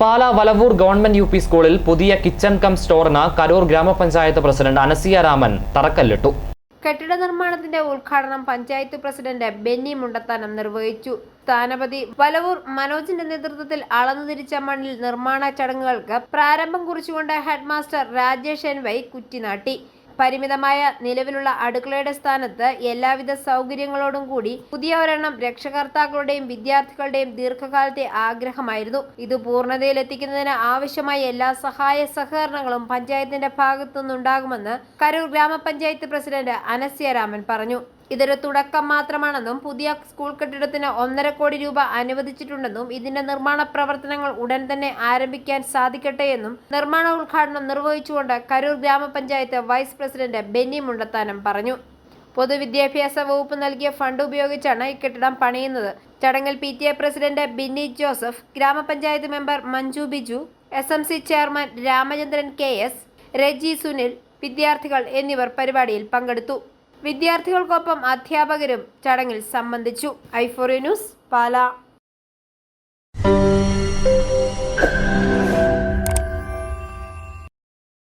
Pala Valavoor government U P സ്കൂളിൽ പുതിയ kitchen come സ്റ്റോറിന് Karur ഗ്രാമപഞ്ചായത്ത് പ്രസിഡന്റ് അനസിയ രാമൻ തറക്കല്ലിട്ടു. കെട്ടിട നിർമ്മാണത്തിന്റെ ഉദ്ഘാടനം പഞ്ചായത്ത് പ്രസിഡന്റ് ബെന്നി മുണ്ടത്താനം നിർവഹിച്ചു. സ്ഥാനപതി വലവൂർ മനോജിന്റെ നേതൃത്വത്തിൽ അളന്നു തിരിച്ച മണ്ണിൽ നിർമ്മാണ ചടങ്ങുകൾക്ക് പ്രാരംഭം കുറിച്ചുകൊണ്ട് headmaster Rajesh N Y Kuttinatti. പരിമിതമായ നിലവിലുള്ള അടുക്കളയുടെ സ്ഥാനത്ത് എല്ലാവിധ സൗകര്യങ്ങളോടും കൂടി പുതിയ ഒരെണ്ണം രക്ഷകർത്താക്കളുടെയും വിദ്യാർത്ഥികളുടെയും ദീർഘകാലത്തെ ആഗ്രഹമായിരുന്നു. ഇത് പൂർണതയിലെത്തിക്കുന്നതിന് ആവശ്യമായ എല്ലാ സഹായ സഹകരണങ്ങളും പഞ്ചായത്തിന്റെ ഭാഗത്തുനിന്നുണ്ടാകുമെന്ന് കരൂർ ഗ്രാമപഞ്ചായത്ത് പ്രസിഡന്റ് അനസ്യ രാമൻ പറഞ്ഞു. ഇതൊരു തുടക്കം മാത്രമാണെന്നും പുതിയ സ്കൂൾ കെട്ടിടത്തിന് ഒന്നര കോടി രൂപ അനുവദിച്ചിട്ടുണ്ടെന്നും ഇതിന്റെ നിർമ്മാണ പ്രവർത്തനങ്ങൾ ഉടൻ തന്നെ ആരംഭിക്കാൻ സാധിക്കട്ടെ എന്നും നിർമ്മാണ ഉദ്ഘാടനം നിർവഹിച്ചുകൊണ്ട് കരൂർ ഗ്രാമപഞ്ചായത്ത് വൈസ് പ്രസിഡന്റ് ബെന്നി മുണ്ടത്താനം പറഞ്ഞു. പൊതുവിദ്യാഭ്യാസ വകുപ്പ് നൽകിയ ഫണ്ട് ഉപയോഗിച്ചാണ് ഈ കെട്ടിടം പണിയുന്നത്. ചടങ്ങിൽ P T A president Binny Joseph ഗ്രാമപഞ്ചായത്ത് member Manju Biju S M C chairman Ramachandran K S Raji Sunil വിദ്യാർത്ഥികൾ എന്നിവർ പരിപാടിയിൽ പങ്കെടുത്തു. വിദ്യാർത്ഥികൾക്കൊപ്പം അധ്യാപകരും ചടങ്ങിൽ സംബന്ധിച്ചു. ഐഫോറി ന്യൂസ് പാല.